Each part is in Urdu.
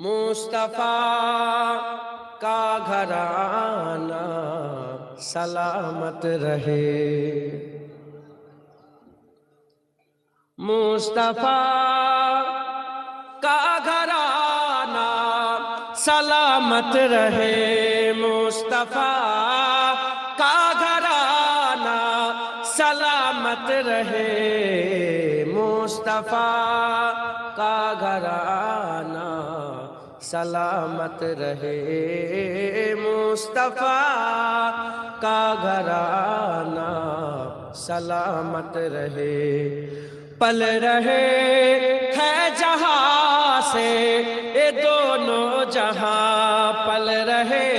مصطفیٰ کا گھرانہ سلامت رہے۔ مصطفیٰ کا گھرانہ سلامت رہے۔ مصطفیٰ کا گھرانہ سلامت رہے۔ مصطفیٰ کا گھرانہ سلامت رہے۔ مصطفیٰ کا گھرانہ سلامت رہے۔ پل رہے ہے جہاں سے یہ دونوں جہاں۔ پل رہے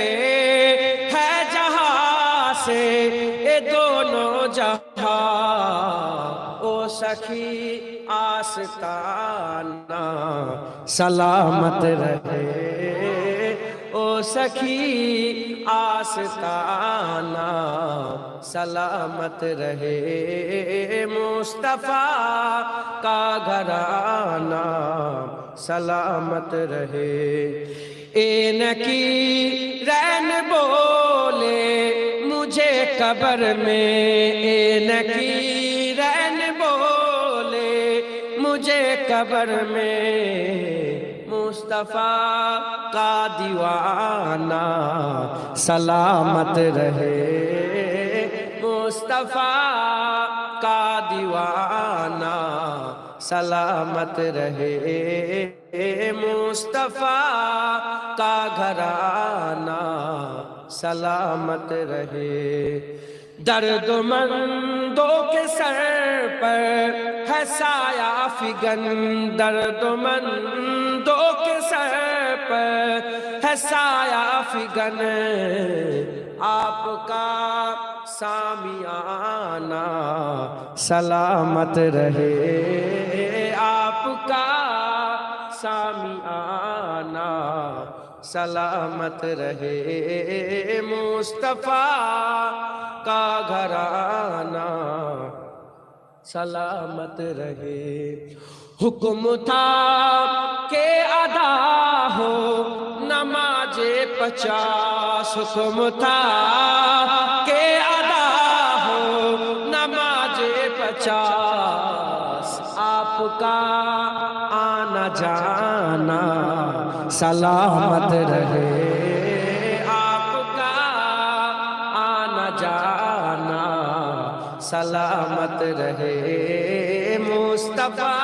ہے جہاں سے دونوں جہاں، او سخی آستانہ، سلامت رہے۔ او سخی آستانہ، سلامت رہے۔ مصطفیٰ کا گھرانہ، سلامت رہے۔ این کی رین بولے مجھے قبر میں این بولے، مجھے قبر میں مصطفیٰ کا دیوانہ سلامت رہے۔ مصطفیٰ کا دیوانہ سلامت رہے۔ مصطفیٰ کا گھرانہ سلامت رہے۔ درد مندوں کے سر پر ہے سایہ فگن درد مندوں کے سر پر ہے سایہ فگن آپ کا سامیانہ سلامت رہے۔ آپ کا سامیانہ سلامت رہے مصطفیٰ کا گھرانہ۔ سلامت رہے۔ حکم تھا کہ ادا ہو، نماز پچاس۔ حکم تھا کہ ادا ہو، نماز پچاس۔ آپ کا جانا، سلامت رہے۔ آپ کا آنا جانا، سلامت رہے۔ مصطفیٰ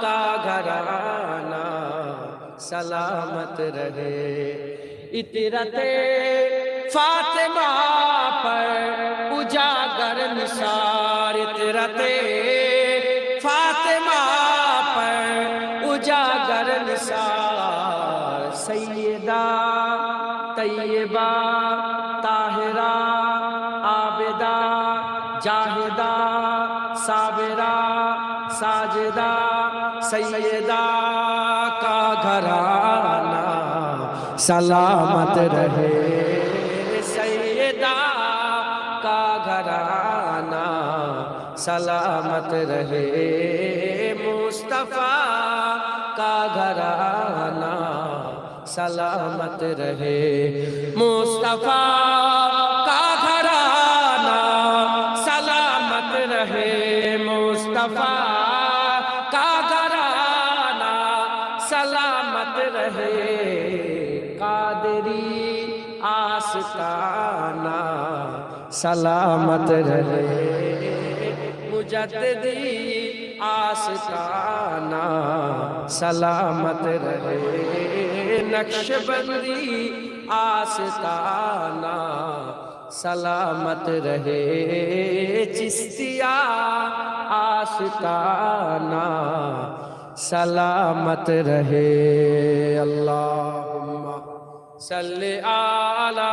کا گھرانہ سلامت رہے۔ اطرت فاطمہ پر اجاگر نثار اطرت سیدہ، طیبہ، طاہرہ، عابدہ، جاہدہ، صابرہ، ساجدہ، سیدہ کا گھرانہ سلامت رہے۔ سیدہ کا گھرانہ سلامت رہے۔ مصطفیٰ کا گھرانہ سلامت رہے۔ مصطفیٰ کا گھرانہ سلامت رہے۔ مصطفیٰ کا گھرانہ سلامت رہے۔ قادری آستانہ سلامت رہے۔ مجددی آستانہ سلامت رہے۔ نقش بندی آستانہ سلامت رہے چستیا آستانہ سلامت رہے اللہم صلی علی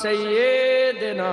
سیدنا